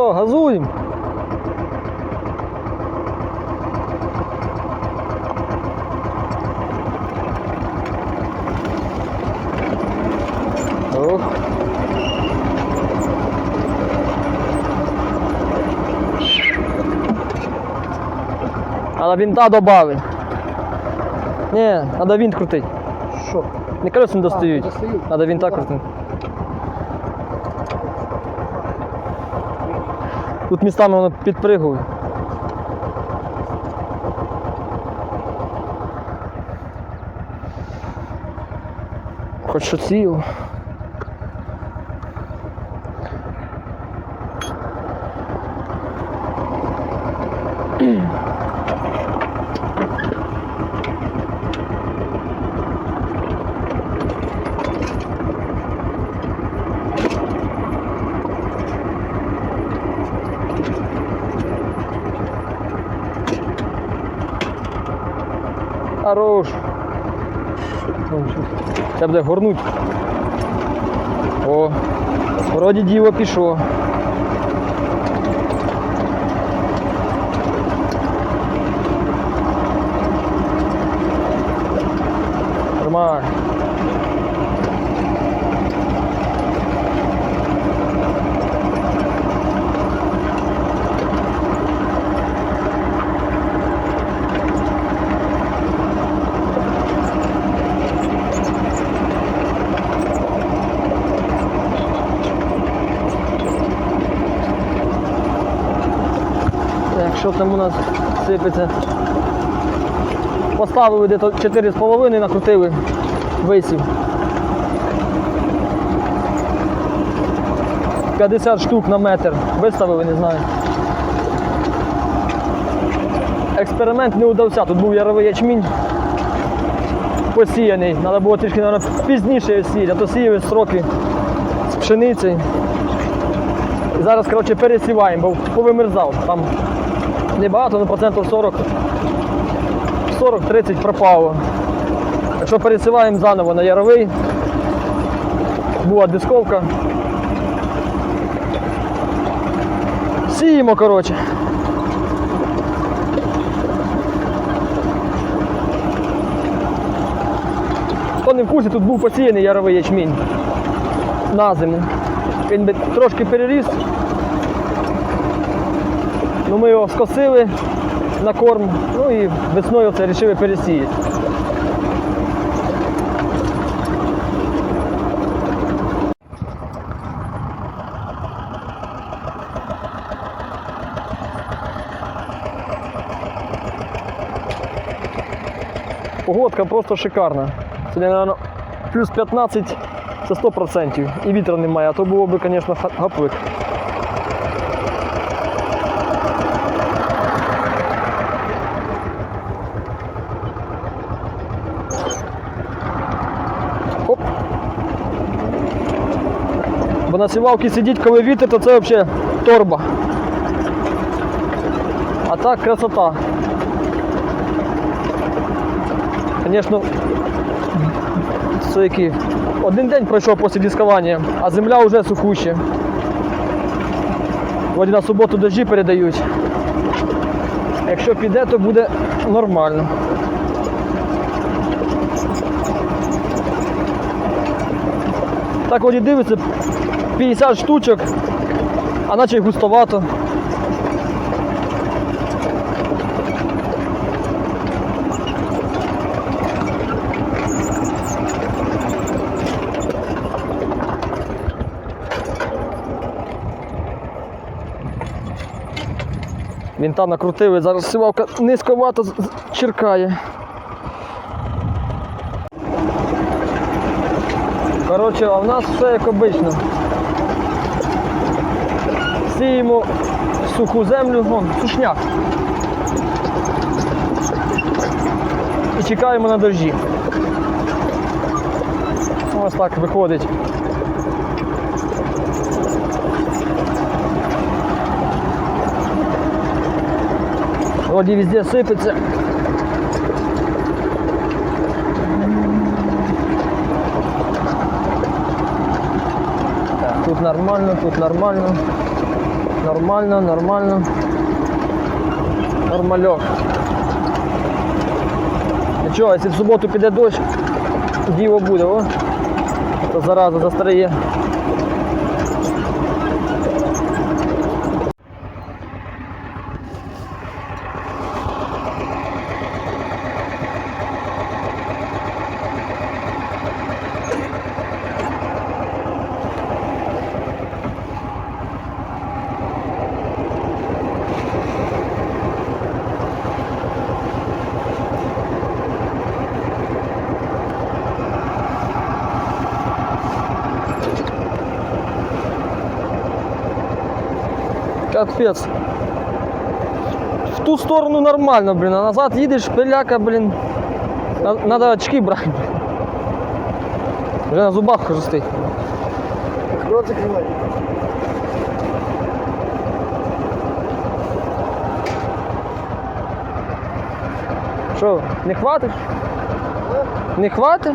Що, газуємо? Ох. Треба винта додати. Ні, треба винт крутити. Що? Не колеса не достають. достають. Треба винта крутити. Тут містами воно підпригує. Хоч що сів. Хорош. Це буде горнуть. О, вроді діло пішло. Нормально. Так, що там у нас сипеться? Поставили десь 4,5 накрутили висів. 50 штук на метр. Виставили, не знаю. Експеримент не удався. Тут був яровий ячмінь посіяний. Треба було трішки наверно, пізніше сіяти, а то сіяли строки з пшениці. І зараз, коротше, пересіваємо, бо повимерзав. Там небагато, ну процентів 40. 40-30 пропало. Якщо пересіваємо заново на яровий, була дисковка. Сіємо, коротше. Хто не в курсі, тут був посіяний яровий ячмінь на зиму. Він би трошки переріс. Ну, ми його скосили на корм, ну і весною це вирішили пересіяти. Погодка просто шикарна. Сьогодні, мабуть, плюс 15 це 100%. І вітру немає, а то було б, звісно, га- гаплик. На сівалці сидіть, коли вітер, то це взагалі торба. А так красота. Звісно, це який один день пройшов після дискування, а земля вже сухуща. Вроді на суботу дощі передають. Якщо піде, то буде нормально. Так вроді дивиться 50 штучок, а наче й густовато. Вінта накрутили, зараз сівалка низьковато черкає. Коротше, а в нас все як обично. Сіємо суху землю, вон, сушняк. І чекаємо на дощі. Ось так виходить. Вроді везде сипеться. Так, тут нормально, тут нормально. Нормально, нормально. Нормальок. Нічого, якщо в суботу піде дощ, діво буде, о. То зараза застаріє. Капець. В ту сторону нормально, блін, а назад їдеш, пиляка, блін. На- Надо очки брати. Вже на зубах хрустить. Рот закрывай. Що, не хватить? Не хватить?